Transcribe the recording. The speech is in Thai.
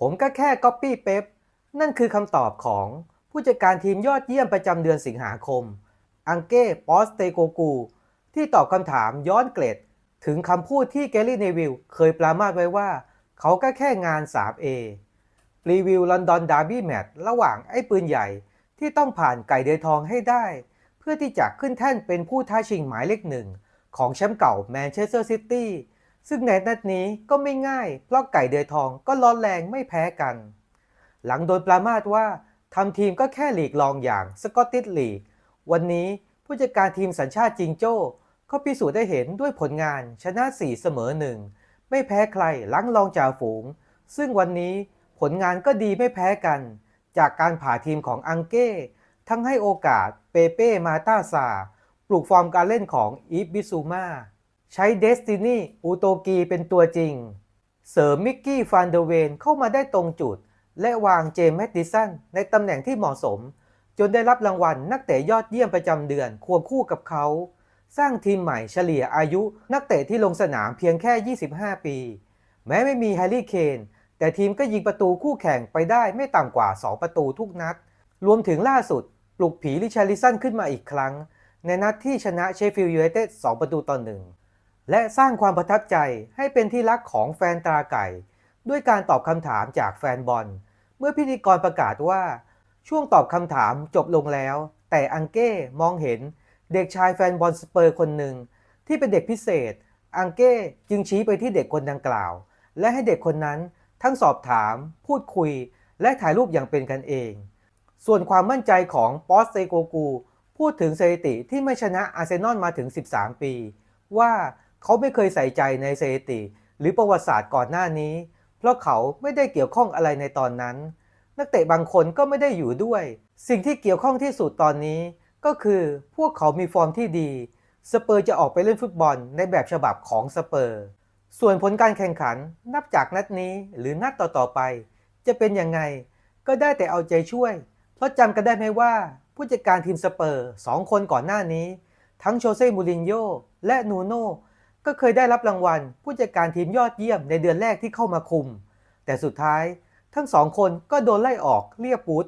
ผมก็แค่ก๊อปปี้เป๊ปนั่นคือคำตอบของผู้จัดการทีมยอดเยี่ยมประจำเดือนสิงหาคม อังเก้ปอสเตโกกู ที่ตอบคำถามย้อนเกรด ถึงคำพูดที่แกลลี่เนวิลเคยปรามาสไว้ว่า เขาก็แค่งาน 3A รีวิวลอนดอนดาร์บี้แมตช์ระหว่างไอ้ปืนใหญ่ที่ต้องผ่านไก่เดือยทองให้ได้ เพื่อที่จะขึ้นแท่นเป็นผู้ท้าชิงหมายเลขหนึ่งของแชมป์เก่าแมนเชสเตอร์ซิตี้ ซึ่งในนัดนี้ก็ไม่ง่าย เพราะไก่เดือยทองก็ร้อนแรงไม่แพ้กัน หลังโดนปรามาสว่าทำทีมก็แค่หลีกรองอย่างสกอตติชลีก วันนี้ผู้จัดการทีมสัญชาติจิงโจ้ ก็พิสูจน์ได้เห็นด้วยผลงานชนะ 4 เสมอ1ไม่แพ้ใครหลังรองจ่าฝูง ซึ่งวันนี้ผลงานก็ดีไม่แพ้กัน จากการผ่าทีมของอังเก้ ทั้งให้โอกาสเปเป้มาตาซาปลูกฟอร์มการเล่นของอีฟบิซูมา ใช้เดสตินีอูโตกีเป็นตัวจริง เสริมมิกกี้ฟานเดเวนเข้ามาได้ตรงจุด และวางเจมส์แมดดิสันในตำแหน่งที่เหมาะสม จนได้รับรางวัลนักเตะยอดเยี่ยมประจำเดือนควบคู่กับเขา สร้างทีมใหม่เฉลี่ยอายุนักเตะที่ลงสนามเพียงแค่ 25 ปี แม้ไม่มีแฮร์รี่เคนแต่ทีมก็ยิงประตูคู่แข่งไปได้ไม่ต่ำกว่า 2 ประตูทุกนัด รวมถึงล่าสุด ปลุกผีลิชาริสันขึ้นมาอีกครั้ง ในนัดที่ชนะเชฟฟิลด์ยูไนเต็ด2ประตูต่อหนึ่ง และสร้างความประทับใจให้เป็นที่รักของแฟนตราไก่ ด้วยการตอบคำถามจากแฟนบอล เมื่อพิธีกรประกาศว่า ช่วงตอบคำถามจบลงแล้ว แต่อังเก้มองเห็นเด็กชายแฟนบอลสเปอร์คนหนึ่ง ที่เป็นเด็กพิเศษ อังเก้จึงชี้ไปที่เด็กคนดังกล่าว และให้เด็กคนนั้นทั้งสอบถาม พูดคุย และถ่ายรูปอย่างเป็นกันเอง ส่วนความมั่นใจของปอสเซโกกู พูดถึงสถิติที่ไม่ชนะอาร์เซนอลมาถึง 13 ปี ว่า เขาไม่เคยใส่ใจในสถิติ หรือประวัติศาสตร์ก่อนหน้านี้ เพราะเขาไม่ได้เกี่ยวข้องอะไรในตอนนั้น นักเตะบางคนก็ไม่ได้อยู่ด้วย สิ่งที่เกี่ยวข้องที่สุดตอนนี้ ก็คือพวกเขามีฟอร์มที่ดีสเปอร์จะออกไปเล่นฟุตบอลในแบบฉบับของสเปอร์ ส่วนผลการแข่งขันนับจากนัดนี้หรือนัดต่อๆไป จะเป็นยังไงก็ได้แต่เอาใจช่วย เพราะจำกันได้ไหมว่า ผู้จัดการทีมสเปอร์สองคนก่อนหน้านี้ ทั้งโชเซ่ มูรินโญ่และนูโน่ ก็เคยได้รับรางวัล ผู้จัดการทีมยอดเยี่ยมในเดือนแรกที่เข้ามาคุม แต่สุดท้าย ทั้งสองคนก็โดนไล่ออกเรียบปูด